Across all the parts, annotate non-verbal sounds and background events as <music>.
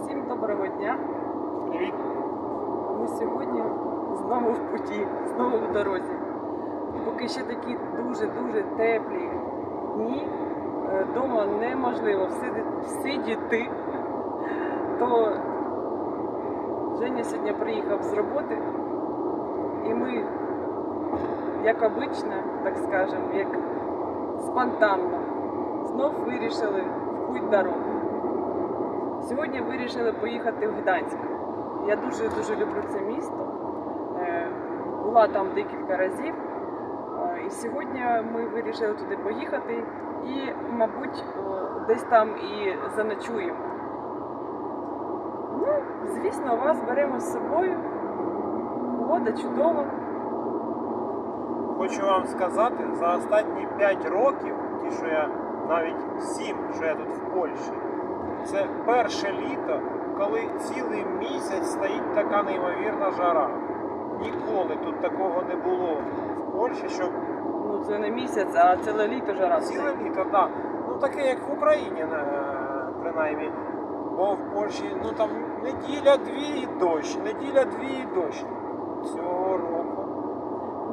Всім доброго дня. Привіт. Ми сьогодні знову в путі, знову в дорозі. Поки ще такі дуже-дуже теплі дні, вдома неможливо всиди- всидіти, то Женя сьогодні приїхав з роботи, і ми, як обично, так скажемо, як спонтанно, знов вирішили в путь дорогу. Сьогодні вирішили поїхати в Гданськ. Я дуже дуже люблю це місто. Е, Була там декілька разів. Е, І сьогодні ми вирішили туди поїхати і, мабуть, десь там і заночуємо. Ну, звісно, вас беремо з собою. Погода чудова. Хочу вам сказати, за останні 5 років, ті, що я навіть 7, що я тут в Польщі, це перше літо, коли цілий місяць стоїть така неймовірна жара. Ніколи тут такого не було в Польщі, щоб Ну, це не місяць, а ціле літо жара. ціле літо, так. Да. Ну таке, як в Україні, е, принаймні. Бо в Польщі ну там неділя-дві і дощ, неділя-дві і дощ. Цього року.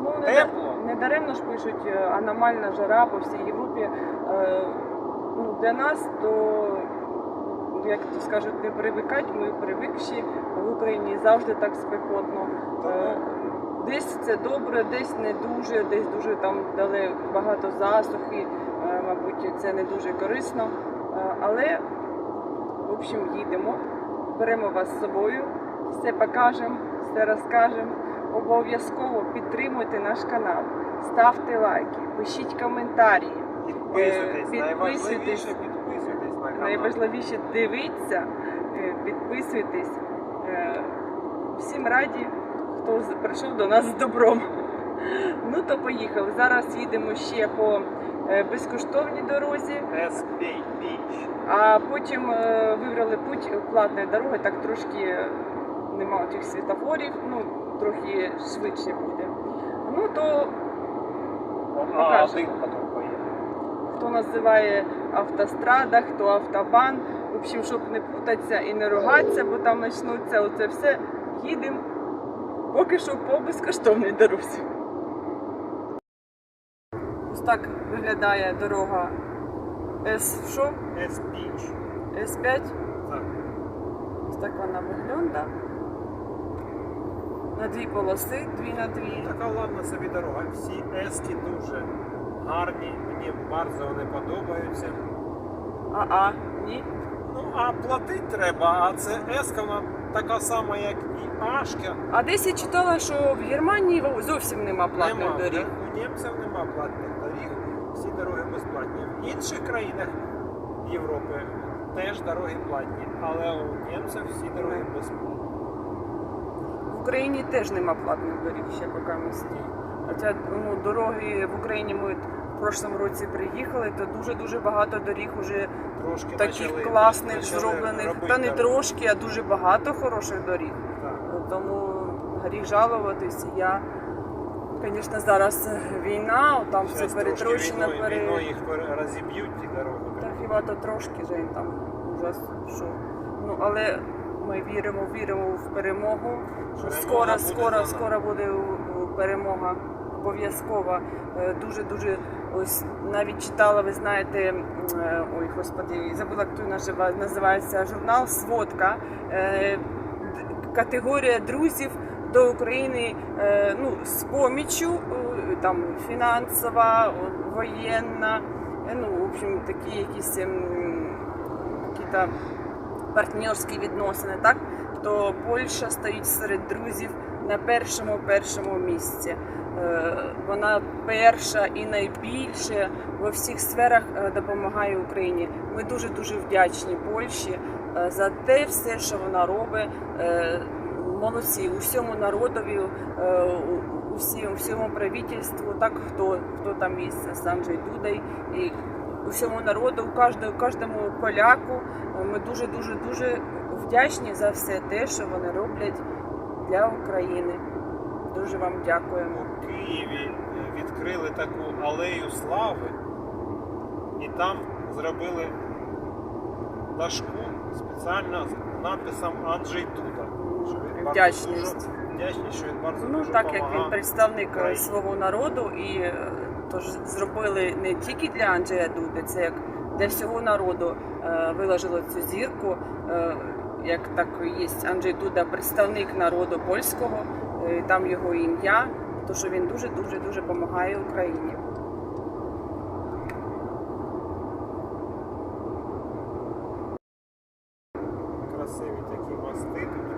Ну, не, Тепло. не даремно ж пишуть е, аномальна жара по всій Європі. Е, ну, для нас то, як то скажуть, не привикать, ми привикші в Україні завжди так спекотно. Е, десь це добре, десь не дуже, десь дуже там дали багато засухи, е, мабуть, це не дуже корисно. Е, але, в общем, їдемо, беремо вас з собою, все покажемо, все розкажемо. Обов'язково підтримуйте наш канал, ставте лайки, пишіть коментарі. Підписуйтесь, підписуйтесь. Найважливіше дивіться, е, підписуйтесь. Е, Всім раді, хто прийшов до нас з добром. Ну то поїхали. Зараз їдемо ще по е, безкоштовній дорозі, а потім вибрали путь платної дороги, так трошки нема тих світофорів, ну трохи швидше буде. Ну то Покажемо. Хто називає автострада, хто автобан. В общем, щоб не путатися і не ругатися, бо там почнуться оце все. Їдемо поки що по безкоштовній дорозі. Ось так виглядає дорога С що? S Beach. С5. Так. Ось так вона виглядає. На дві полоси, дві на дві. Така ладна собі дорога. Всі ески дуже гарні, мені bardzo вони подобаються. А-а, ні. Ну, а платити треба, а це еска, вона така сама, як і Ашка. А десь я читала, що в Германії зовсім нема платних Нема, доріг. У німців нема платних доріг, всі дороги безплатні. В інших країнах Європи теж дороги платні, але у німців всі дороги безплатні. В Україні теж нема платних доріг ще поки ми. Хоча ну, дороги в Україні ми в прошлому році приїхали, то дуже-дуже багато доріг уже Трошки таких почали- класних почали зроблених. робити Та не дороги. трошки, а дуже багато хороших доріг. Так. Тому гріх жалуватись. Я, звісно, зараз війна, там все Щас трошки перетрощено. війною, пере... війною їх пере- розіб'ють ті дороги. Та хіба то трошки Жень там ужас, що. Ну але ми віримо, віримо в перемогу. Що Перемога скоро, буде скоро, за нами. скоро буде у- у перемога обов'язкова. Е, Дуже дуже ось навіть читала, ви знаєте, е, ой, господи, забула, хто назива- називається журнал Сводка. Е, Категорія друзів до України е, ну, з поміччю, е, там фінансова, воєнна, ну, в общем, такі якісь ем, якісь партнерські відносини, так? То Польща стоїть серед друзів на першому першому місці. Е, Вона перша і найбільше во всіх сферах е, допомагає Україні. Ми дуже дуже вдячні Польщі е, за те все, що вона робить. Молодці усьому народові, усім всьому правительству, так хто хто там є з Анджей Дудой і усьому народу, кожному, кожному поляку. Ми дуже дуже дуже вдячні за все те, що вони роблять для України. Дуже вам дякуємо. У Києві е, відкрили таку алею слави, і там зробили дашку спеціально з написом Анджей Дуда. Вдячність. Вдячність, що він bardzo Ну дуже так як він представник Україні. свого народу, і е, тож зробили не тільки для Анджея Дуди, це як для всього народу е, виложили цю зірку. Як так є Анджей Дуда, представник народу польського, е, там його ім'я, то що він дуже дуже дуже допомагає Україні. Красиві такі мости тут.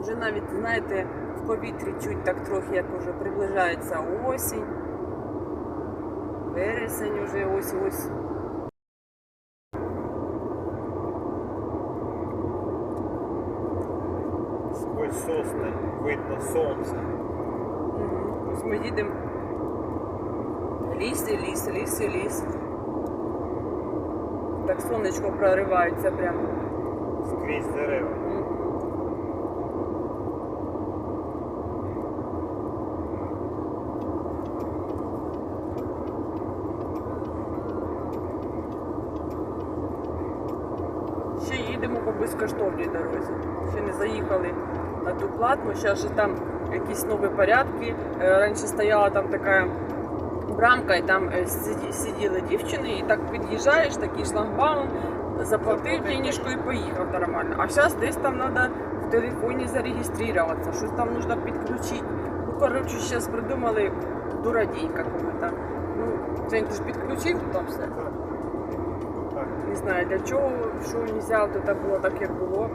Вже навіть, знаєте, в повітрі чуть так трохи, як уже приближається осінь. Вересень уже ось ось. Сквозь сосни видно сонце. Мгм. Ось ми їдемо. Ліс ліс, ліс ліс. Так сонечко проривається прямо. Скрізь дерева. Мгм. Ще їдемо по безкоштовній дорозі. Ще не заїхали на ту платну. Зараз же там якісь нові порядки. Е, Раніше стояла там така брамка, і там е, сиділи дівчини, і так під'їжджаєш, такий шлагбаум, заплатив денежку і поїхав нормально. А зараз десь там треба в телефоні зареєструватися, щось там потрібно підключити. Ну, коротше, зараз придумали дурадій какого-то. Ну, це ж підключив, то там все. Не знаю для чого, що не взяв, то так було так, як було.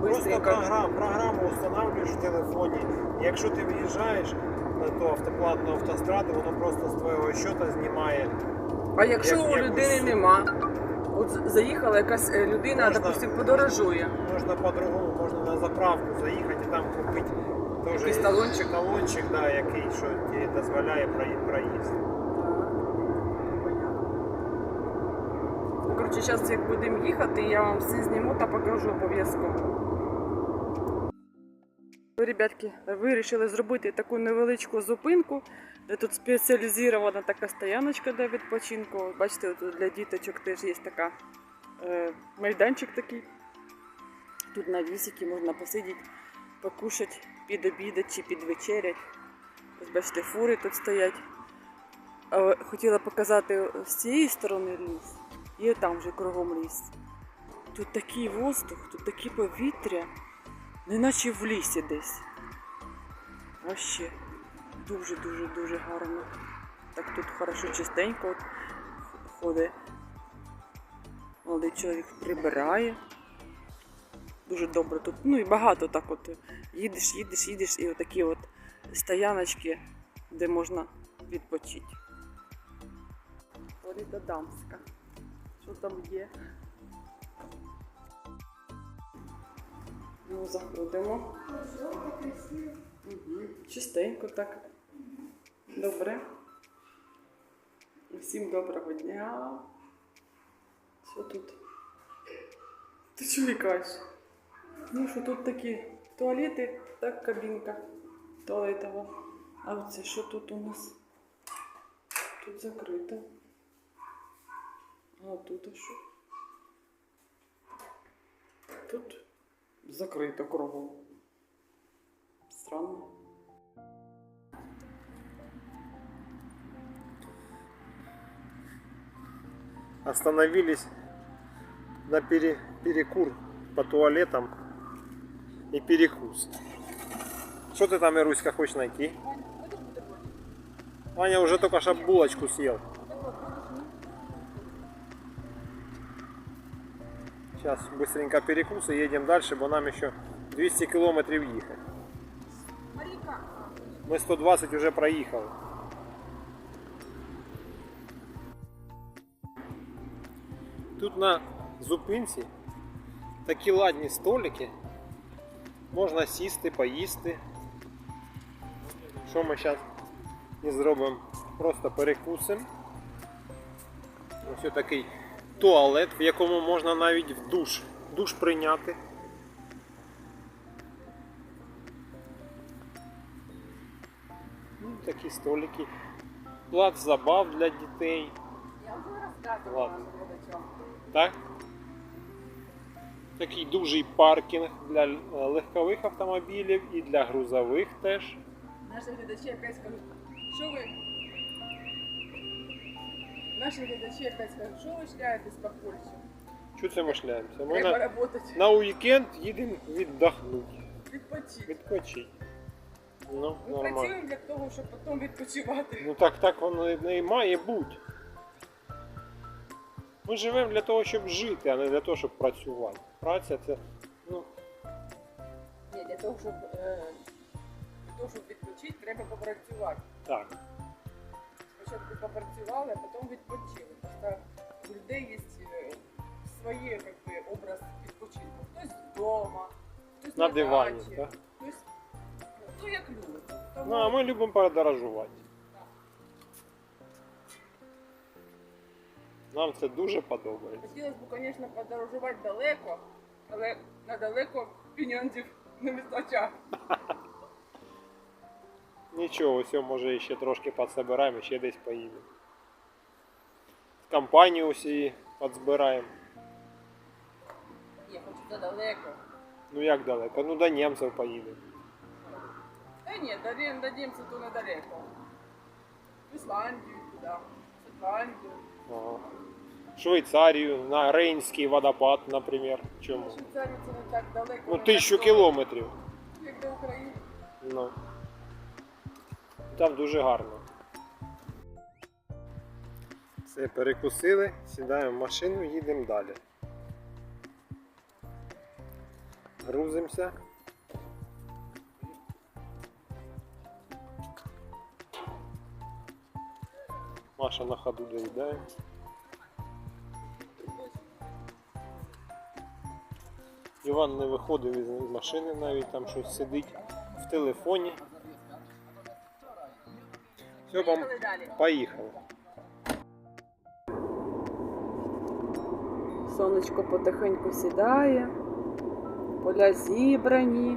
Просто програм, програму встановлюєш в телефоні. Якщо ти виїжджаєш на ту автоплатну автостраду, воно просто з твого щота знімає. А якщо Як- у людини суму. нема, от заїхала якась е, людина, Можна- допустим, подорожує. Можна по-другому, можна на заправку заїхати і там купити Якийсь талончик? талончик, да, який що дозволяє проїзд. Коротше, зараз як будемо їхати, я вам все зніму та покажу обов'язково. Ребятки, вирішили зробити таку невеличку зупинку, де тут спеціалізована така стояночка для відпочинку. Бачите, тут для діточок теж є така е, майданчик такий. Тут на вісіки можна посидіти, покушати, підобідати чи підвечерять. Ось бачите, фури тут стоять. Хотіла показати з цієї сторони ліс, і там вже кругом ліс. Тут такий воздух, тут таке повітря, неначе в лісі десь. Вообще дуже-дуже дуже гарно. Так тут хорошо чистенько от ходить. Молодий чоловік прибирає. Дуже добре тут. Ну і багато так от їдеш, їдеш, їдеш, і отакі от стояночки, де можна відпочити. Флорида Дамська. Що там є? Ну, заходимо. Угу. Чистенько так. Добре. Всім доброго дня. Що тут? Ти чого кажеш? Ну, що тут такі туалети, так, кабінка туалетова. А оце що тут у нас? Тут закрито. А тут що? Тут закрито кругом. Странно. Остановились на пере- перекур по туалетам и перекус. Что ты там, Ируська, хочешь найти? Ваня уже только что булочку съел. Сейчас быстренько перекус и едем дальше, бо нам еще 200 километров ехать. Мы 120 уже проехали. Тут на зупинці такі ладні столики. Можна сісти, поїсти. Що ми зараз і зробимо? Просто перекусимо. Ось такий туалет, в якому можна навіть в душ, душ прийняти. такі столики. Плац забав для дітей. Я вже розказувала Ладно. глядачам. Так? Такий дужий паркінг для е, легкових автомобілів і для грузових теж. Наші глядачі опять скажуть, що ви. Наші глядачі опять скажуть, що ви шляєтесь по Польщі? Чого це ми шляємося? Ми Треба на, на уікенд їдемо віддохнути, відпочити. відпочити. Ну, Ми нормально. працюємо для того, щоб потім відпочивати. Ну так, так воно і не має бути. Ми живемо для того, щоб жити, а не для того, щоб працювати. Праця це. Ну, Ні, для того, щоб, е, для того, щоб відпочити, треба попрацювати. так. Попрацювали, а потім відпочили. Просто у людей є е, своє как би, образ відпочинку. Хтось вдома, хтось На на дивані, дачі, так? хтось ну, як любить. Тому Ну, а ми любимо подорожувати. Нам це дуже подобається. хотілося б, звісно, подорожувати далеко, але на далеко фінансів не вистачає. <laughs> Нічого, ось може ще трошки підсобираємо, ще десь поїдемо. Компанію усі підзбираємо. Я хочу це далеко. Ну як далеко? Ну до німців поїдемо. Та ні, до, Рим- до німців то недалеко. В Ісландію туди, в Шотландію. Ага. Швейцарію, на Рейнський водопад, наприклад. Чому? Швейцарія це не так далеко. Ну, не тисячу так кілометрів. довго, Як до України. Ну. Там дуже гарно. Все, перекусили, сідаємо в машину, їдемо далі. Грузимося. Маша на ходу доїдає. Іван не виходив із машини навіть, там щось сидить в телефоні. Все, пом... Поїхали далі. поїхали. Сонечко потихеньку сідає, поля зібрані.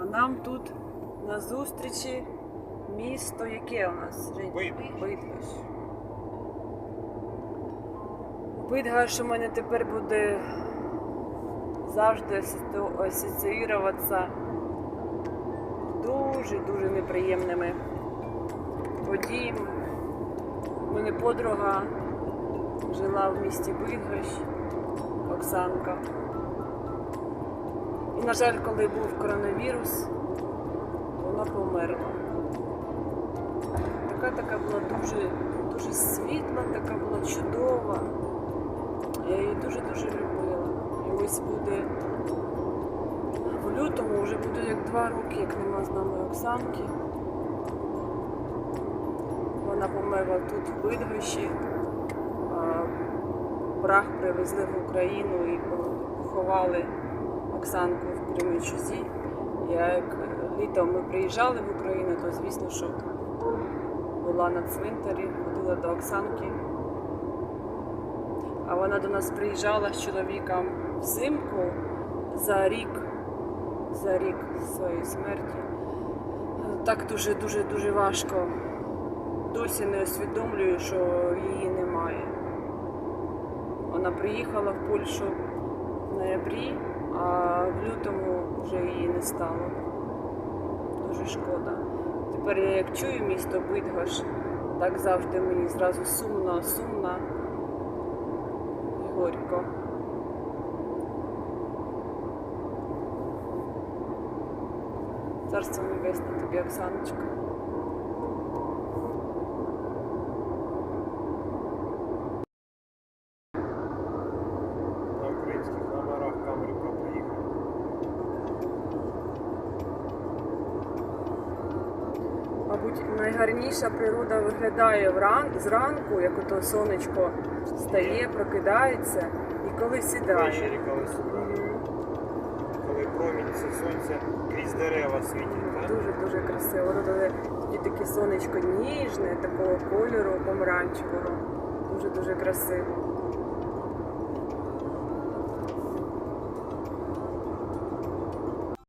А нам тут на зустрічі місто, яке у нас? Бидгощ. Бидгощ у мене тепер буде завжди асоці- асоціюватися дуже-дуже неприємними подіями. Мене подруга жила в місті Бидгощ, Оксанка. І, на жаль, коли був коронавірус, вона померла. Така така була дуже, дуже світла, така була чудова. Я її дуже-дуже любила. І ось буде лютому вже буде як два роки, як нема з нами Оксанки. Вона померла тут в Бидгощі. А Прах привезли в Україну і поховали Оксанку в Кременчузі. Я як літом ми приїжджали в Україну, то звісно, що була на цвинтарі, ходила до Оксанки. А вона до нас приїжджала з чоловіком взимку за рік, за рік своєї смерті. Так дуже дуже важко досі не усвідомлюю, що її немає. Вона приїхала в Польщу в ноябрі, а в лютому вже її не стало. Дуже шкода. Тепер я як чую місто Бидгош, так завжди мені зразу сумно, сумно і горько. Царство небесне тобі, Оксаночка. На українських номерах Камрюка приїхав. Мабуть, найгарніша природа виглядає вран... зранку, як ото сонечко стає, прокидається і коли сідає. Ввечері коли сюди. Промінь сонця крізь дерева світять. Дуже дуже красиво. Тоді таке сонечко ніжне, такого кольору помаранчевого. Дуже дуже красиво.